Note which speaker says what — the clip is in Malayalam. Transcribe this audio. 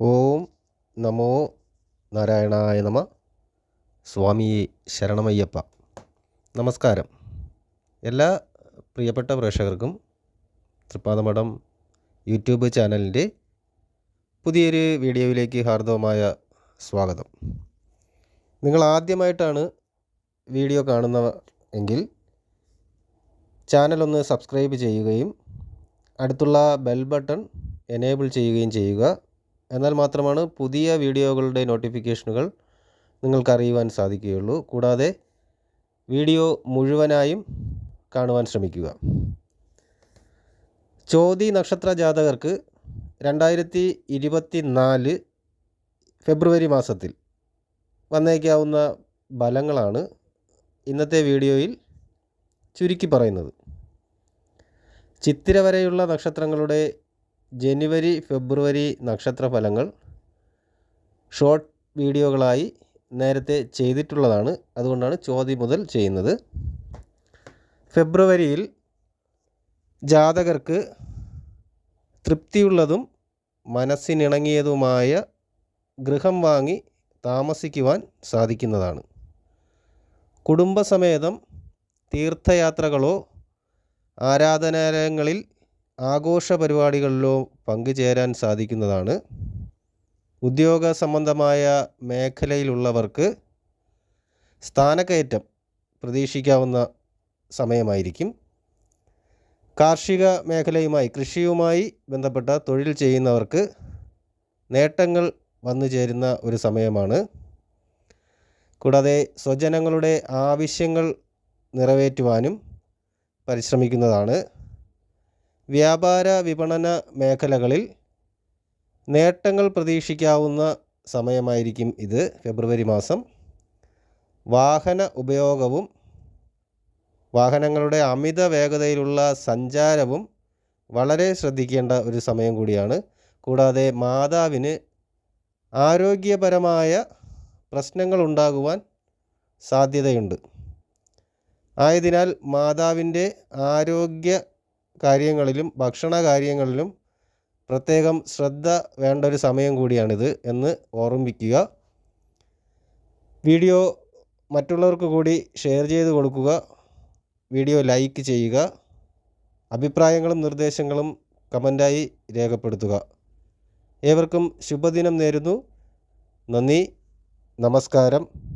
Speaker 1: ഓം നമോ നാരായണായ നമ. സ്വാമി ശരണമയ്യപ്പ. നമസ്കാരം. എല്ലാ പ്രിയപ്പെട്ട പ്രേക്ഷകർക്കും തൃപ്പാദമഠം യൂട്യൂബ് ചാനലിന്റെ പുതിയൊരു വീഡിയോയിലേക്ക് ഹാർദവമായ സ്വാഗതം. നിങ്ങൾ ആദ്യമായിട്ടാണ് വീഡിയോ കാണുന്നവർ എങ്കിൽ ചാനൽ ഒന്ന് സബ്സ്ക്രൈബ് ചെയ്യുകയും അടുത്തുള്ള ബെൽ ബട്ടൺ എനേബിൾ ചെയ്യുകയും ചെയ്യുക. എന്നാൽ മാത്രമാണ് പുതിയ വീഡിയോകളുടെ നോട്ടിഫിക്കേഷനുകൾ നിങ്ങൾക്ക് അറിയുവാൻ സാധിക്കുകയുള്ളൂ. കൂടാതെ വീഡിയോ മുഴുവനായും കാണുവാൻ ശ്രമിക്കുക. ചോതി നക്ഷത്ര ജാതകർക്ക് രണ്ടായിരത്തി ഇരുപത്തി നാല് ഫെബ്രുവരി മാസത്തിൽ വന്നേക്കാവുന്ന ഫലങ്ങളാണ് ഇന്നത്തെ വീഡിയോയിൽ ചുരുക്കി പറയുന്നത്. ചിത്തിര വരെയുള്ള നക്ഷത്രങ്ങളുടെ ജനുവരി ഫെബ്രുവരി നക്ഷത്ര ഫലങ്ങൾ ഷോർട്ട് വീഡിയോകളായി നേരത്തെ ചെയ്തിട്ടുള്ളതാണ്. അതുകൊണ്ടാണ് ചോദ്യം മുതൽ ചെയ്യുന്നത്. ഫെബ്രുവരിയിൽ ജാതകർക്ക് തൃപ്തിയുള്ളതും മനസ്സിനിണങ്ങിയതുമായ ഗൃഹം വാങ്ങി താമസിക്കുവാൻ സാധിക്കുന്നതാണ്. കുടുംബസമേതം തീർത്ഥയാത്രകളോ ആരാധനാലയങ്ങളിൽ ആഘോഷ പരിപാടികളിലോ പങ്കുചേരാൻ സാധിക്കുന്നതാണ്. ഉദ്യോഗ സംബന്ധമായ മേഖലയിലുള്ളവർക്ക് സ്ഥാനക്കയറ്റം പ്രതീക്ഷിക്കാവുന്ന സമയമായിരിക്കും. കാർഷിക മേഖലയുമായി കൃഷിയുമായി ബന്ധപ്പെട്ട തൊഴിൽ ചെയ്യുന്നവർക്ക് നേട്ടങ്ങൾ വന്നു ചേരുന്ന ഒരു സമയമാണ്. കൂടാതെ സ്വജനങ്ങളുടെ ആവശ്യങ്ങൾ നിറവേറ്റുവാനും പരിശ്രമിക്കുന്നതാണ്. വ്യാപാര വിപണന മേഖലകളിൽ നേട്ടങ്ങൾ പ്രതീക്ഷിക്കാവുന്ന സമയമായിരിക്കും ഇത് ഫെബ്രുവരി മാസം. വാഹന ഉപയോഗവും വാഹനങ്ങളുടെ അമിത വേഗതയിലുള്ള സഞ്ചാരവും വളരെ ശ്രദ്ധിക്കേണ്ട ഒരു സമയം കൂടിയാണ്. കൂടാതെ മാതാവിന് ആരോഗ്യപരമായ പ്രശ്നങ്ങൾ ഉണ്ടാകുവാൻ സാധ്യതയുണ്ട്. ആയതിനാൽ മാതാവിന്റെ ആരോഗ്യ കാര്യങ്ങളിലും ഭക്ഷണ കാര്യങ്ങളിലും പ്രത്യേകം ശ്രദ്ധ വേണ്ട ഒരു സമയം കൂടിയാണിത് എന്ന് ഓർമ്മിക്കുക വീഡിയോ മറ്റുള്ളവർക്ക് കൂടി ഷെയർ ചെയ്ത് കൊടുക്കുക. വീഡിയോ ലൈക്ക് ചെയ്യുക. അഭിപ്രായങ്ങളും നിർദ്ദേശങ്ങളും കമന്റായി രേഖപ്പെടുത്തുക. ഏവർക്കും ശുഭദിനം നേരുന്നു. നന്ദി. നമസ്കാരം.